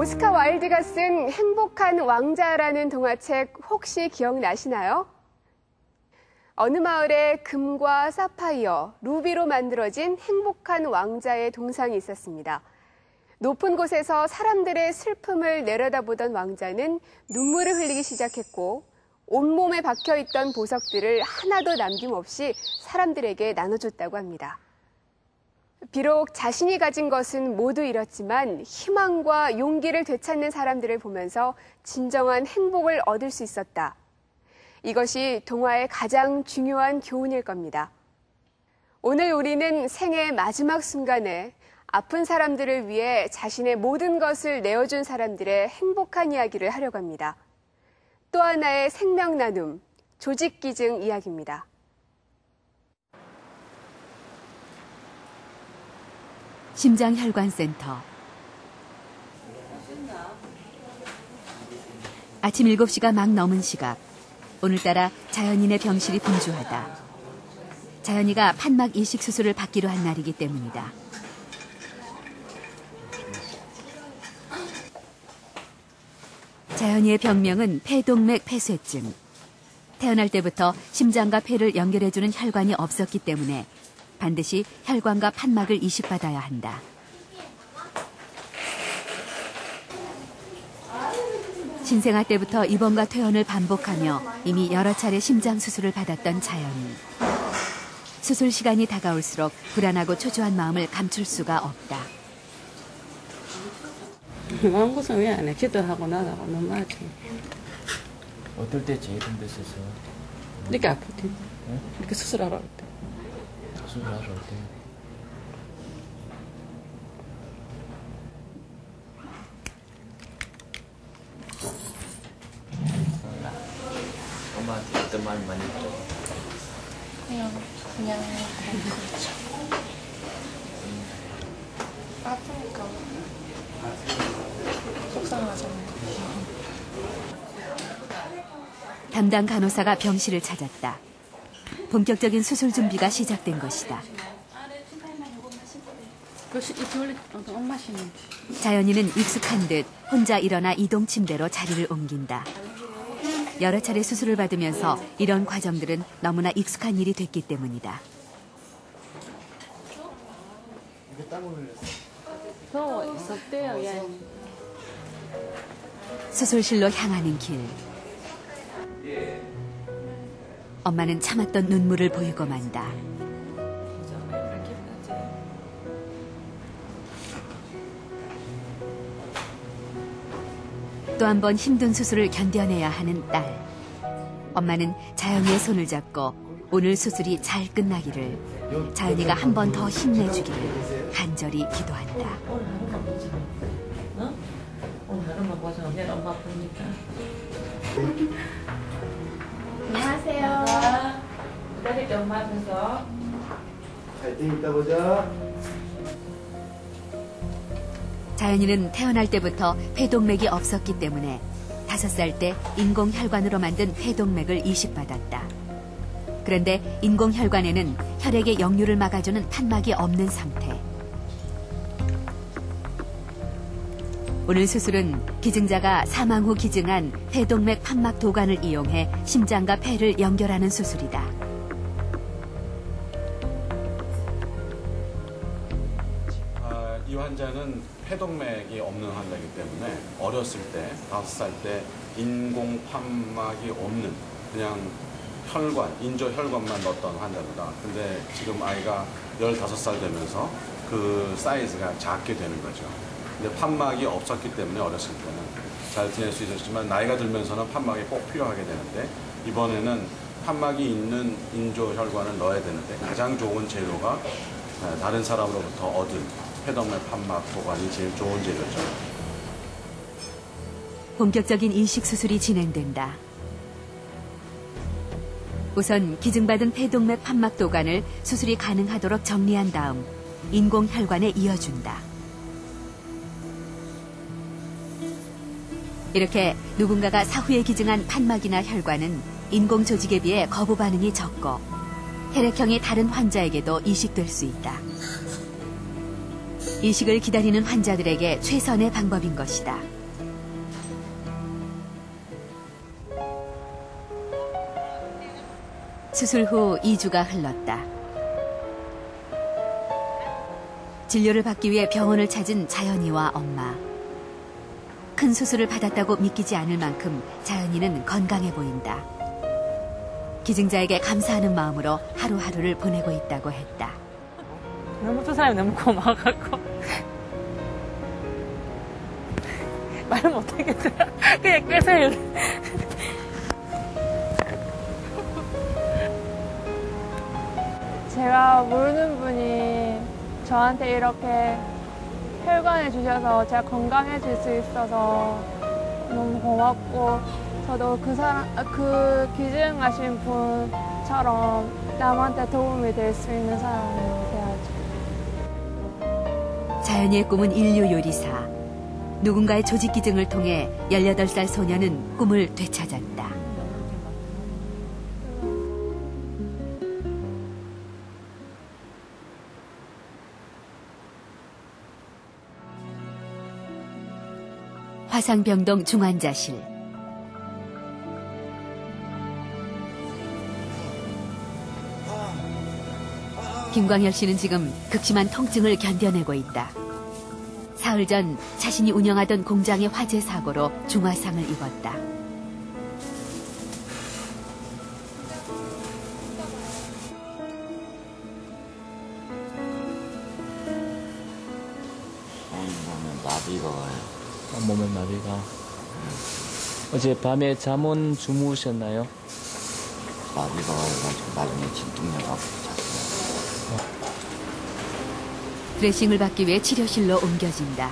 오스카 와일드가 쓴 행복한 왕자라는 동화책 혹시 기억나시나요? 어느 마을에 금과 사파이어, 루비로 만들어진 행복한 왕자의 동상이 있었습니다. 높은 곳에서 사람들의 슬픔을 내려다보던 왕자는 눈물을 흘리기 시작했고 온몸에 박혀 있던 보석들을 하나도 남김없이 사람들에게 나눠줬다고 합니다. 비록 자신이 가진 것은 모두 잃었지만 희망과 용기를 되찾는 사람들을 보면서 진정한 행복을 얻을 수 있었다. 이것이 동화의 가장 중요한 교훈일 겁니다. 오늘 우리는 생의 마지막 순간에 아픈 사람들을 위해 자신의 모든 것을 내어준 사람들의 행복한 이야기를 하려고 합니다. 또 하나의 생명 나눔, 조직 기증 이야기입니다. 심장혈관센터 아침 7시가 막 넘은 시각 오늘따라 자연인의 병실이 분주하다. 자연이가 판막 이식 수술을 받기로 한 날이기 때문이다. 자연이의 병명은 폐동맥 폐쇄증. 태어날 때부터 심장과 폐를 연결해주는 혈관이 없었기 때문에 반드시 혈관과 판막을 이식받아야 한다. 신생아 때부터 입원과 퇴원을 반복하며 이미 여러 차례 심장 수술을 받았던 자연이 수술 시간이 다가올수록 불안하고 초조한 마음을 감출 수가 없다. 마음 고생 왜안 해? 기도하고 나가고 너무 하지. 어떨 때 제일 힘들었어? 이렇게 아플 때. 이렇게 수술하러 올 때. 수술하러 올 때. 엄마한테 어떤 말 많이 들어? 그냥 그냥 아프니까 속상하잖아요. 담당 간호사가 병실을 찾았다. 본격적인 수술 준비가 시작된 것이다. 어, 자연이는 익숙한 듯 혼자 일어나 이동 침대로 자리를 옮긴다. 여러 차례 수술을 받으면서 이런 과정들은 너무나 익숙한 일이 됐기 때문이다. 얘. 수술실로 향하는 길. 엄마는 참았던 눈물을 보이고 만다. 또 한 번 힘든 수술을 견뎌내야 하는 딸. 엄마는 자연이의 손을 잡고 오늘 수술이 잘 끝나기를, 자연이가 한 번 더 힘내주기를 간절히 기도한다. 어? 내일 엄마 보니까. 앞에서. 갈등 있다 보자. 자연이는 태어날 때부터 폐동맥이 없었기 때문에 다섯 살 때 인공혈관으로 만든 폐동맥을 이식받았다. 그런데 인공혈관에는 혈액의 역류를 막아주는 판막이 없는 상태. 오늘 수술은 기증자가 사망 후 기증한 폐동맥 판막 도관을 이용해 심장과 폐를 연결하는 수술이다. 이 환자는 폐동맥이 없는 환자이기 때문에 어렸을 때, 다섯 살 때 인공 판막이 없는 그냥 혈관, 인조 혈관만 넣었던 환자입니다. 근데 지금 아이가 15살 되면서 그 사이즈가 작게 되는 거죠. 근데 판막이 없었기 때문에 어렸을 때는 잘 지낼 수 있었지만 나이가 들면서는 판막이 꼭 필요하게 되는데 이번에는 판막이 있는 인조 혈관을 넣어야 되는데 가장 좋은 재료가 아, 다른 사람으로부터 얻은 폐동맥 판막 보관이 제일 좋은 재료죠. 본격적인 이식 수술이 진행된다. 우선 기증받은 폐동맥 판막 도관을 수술이 가능하도록 정리한 다음 인공 혈관에 이어준다. 이렇게 누군가가 사후에 기증한 판막이나 혈관은 인공 조직에 비해 거부 반응이 적고 혈액형이 다른 환자에게도 이식될 수 있다. 이식을 기다리는 환자들에게 최선의 방법인 것이다. 수술 후 2주가 흘렀다. 진료를 받기 위해 병원을 찾은 자연이와 엄마. 큰 수술을 받았다고 믿기지 않을 만큼 자연이는 건강해 보인다. 기증자에게 감사하는 마음으로 하루하루를 보내고 있다고 했다. 너무 두 사람이 너무 고마워갖고 말을 못하겠어요. 그냥 꿰서요. 제가 모르는 분이 저한테 이렇게 혈관해 주셔서 제가 건강해질 수 있어서 너무 고맙고 저도 그 사람 그 기증하신 분처럼 남한테 도움이 될 수 있는 사람이 돼야죠. 자연이의 꿈은 인류 요리사. 누군가의 조직 기증을 통해 18살 소녀는 꿈을 되찾았다. 화상병동 중환자실. 김광열 씨는 지금 극심한 통증을 견뎌내고 있다. 사흘 전 자신이 운영하던 공장의 화재 사고로 중화상을 입었다. 보면 나비가 와요. 몸에 나비가. 어제 밤에 잠은 주무셨나요? 나비가 와가지고 나중에 진통약 갖고 잤어요. 드레싱을 받기 위해 치료실로 옮겨진다.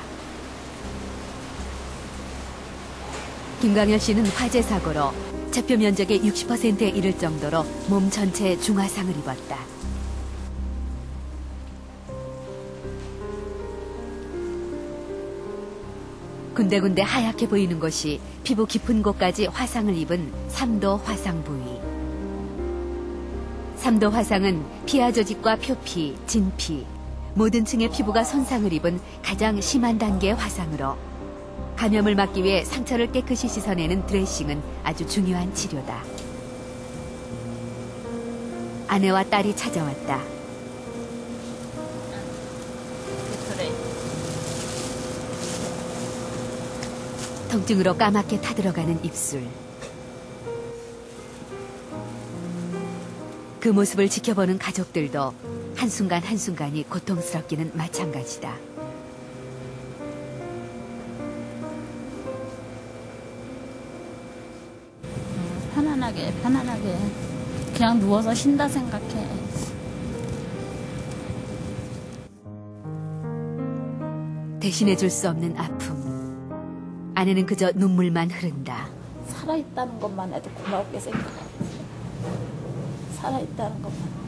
김광열 씨는 화재 사고로 체표 면적의 60%에 이를 정도로 몸 전체에 중화상을 입었다. 군데군데 하얗게 보이는 곳이 피부 깊은 곳까지 화상을 입은 삼도 화상 부위. 삼도 화상은 피하 조직과 표피, 진피, 모든 층의 피부가 손상을 입은 가장 심한 단계의 화상으로 감염을 막기 위해 상처를 깨끗이 씻어내는 드레싱은 아주 중요한 치료다. 아내와 딸이 찾아왔다. 통증으로 까맣게 타들어가는 입술. 그 모습을 지켜보는 가족들도 한순간 한순간이 고통스럽기는 마찬가지다. 편안하게 편안하게 그냥 누워서 쉰다 생각해. 대신해 줄 수 없는 아픔. 아내는 그저 눈물만 흐른다. 살아있다는 것만 해도 고맙게 생각해. 살아있다는 것만.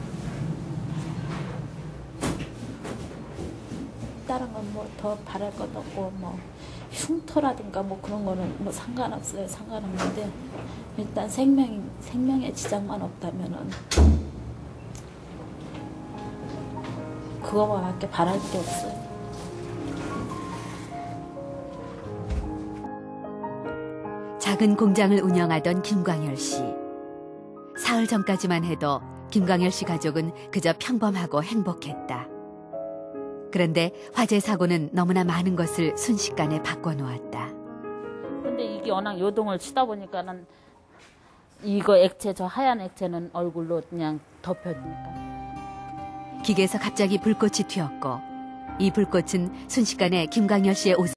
다른 건 뭐 더 바랄 것 없고 뭐 흉터라든가 뭐 그런 거는 뭐 상관없어요. 상관없는데 일단 생명 생명에 지장만 없다면은 그거밖에 바랄 게 없어요. 작은 공장을 운영하던 김광열 씨. 사흘 전까지만 해도 김광열 씨 가족은 그저 평범하고 행복했다. 그런데 화재 사고는 너무나 많은 것을 순식간에 바꿔놓았다. 근데 이게 워낙 요동을 치다 보니까는 이거 액체 저 하얀 액체는 얼굴로 그냥 덮여지니까 기계에서 갑자기 불꽃이 튀었고 이 불꽃은 순식간에 김광열 씨의 옷